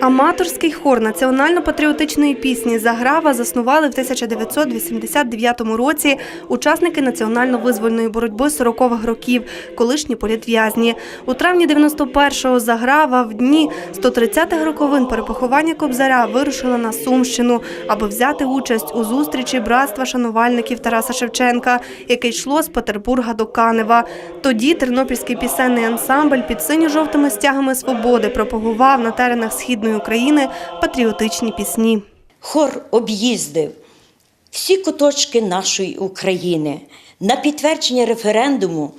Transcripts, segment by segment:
Аматорський хор національно-патріотичної пісні Заграва заснували в 1989 році учасники національно-визвольної боротьби 40-х років, колишні політв'язні. У травні 91-го Заграва в дні 130-х роковин перепоховання Кобзаря вирушила на Сумщину, аби взяти участь у зустрічі братства шанувальників Тараса Шевченка, яке йшло з Петербурга до Канева. Тоді тернопільський пісенний ансамбль під синьо-жовтими стягами свободи пропагував на теренах східної України патріотичні пісні. Хор об'їздив всі куточки нашої України. На підтвердження референдуму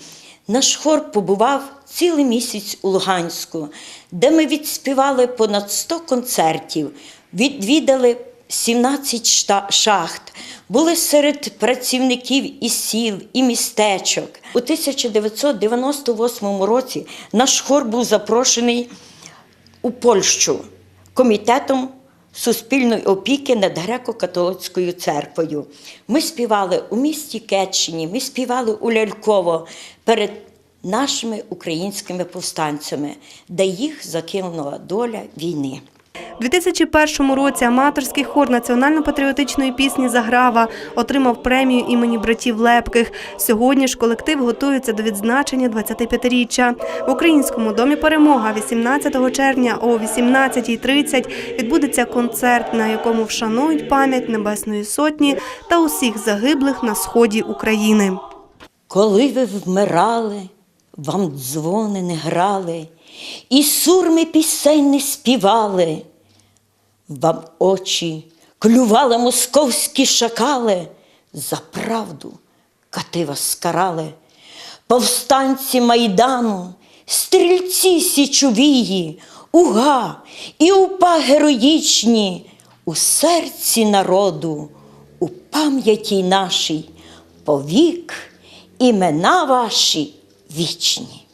наш хор побував цілий місяць у Луганську, де ми відспівали понад 100 концертів, відвідали 17 шта- шахт, були серед працівників і сіл, і містечок. У 1998 році наш хор був запрошений у Польщу комітетом суспільної опіки над греко-католицькою церквою. Ми співали у місті Кетчині, ми співали у Ляльково перед нашими українськими повстанцями, де їх закинула доля війни. У 2001 році аматорський хор національно-патріотичної пісні Заграва отримав премію імені братів Лепких. Сьогодні ж колектив готується до відзначення 25-річчя. В Українському домі Перемога 18 червня о 18.30 відбудеться концерт, на якому вшанують пам'ять Небесної Сотні та усіх загиблих на сході України. Коли ви вмирали, вам дзвони не грали, і сурми пісень не співали, вам очі клювали московські шакали, за правду кати вас скарали, повстанці майдану, стрільці січовії, уга і упа героїчні, у серці народу, у пам'яті нашій, повік імена ваші вічні.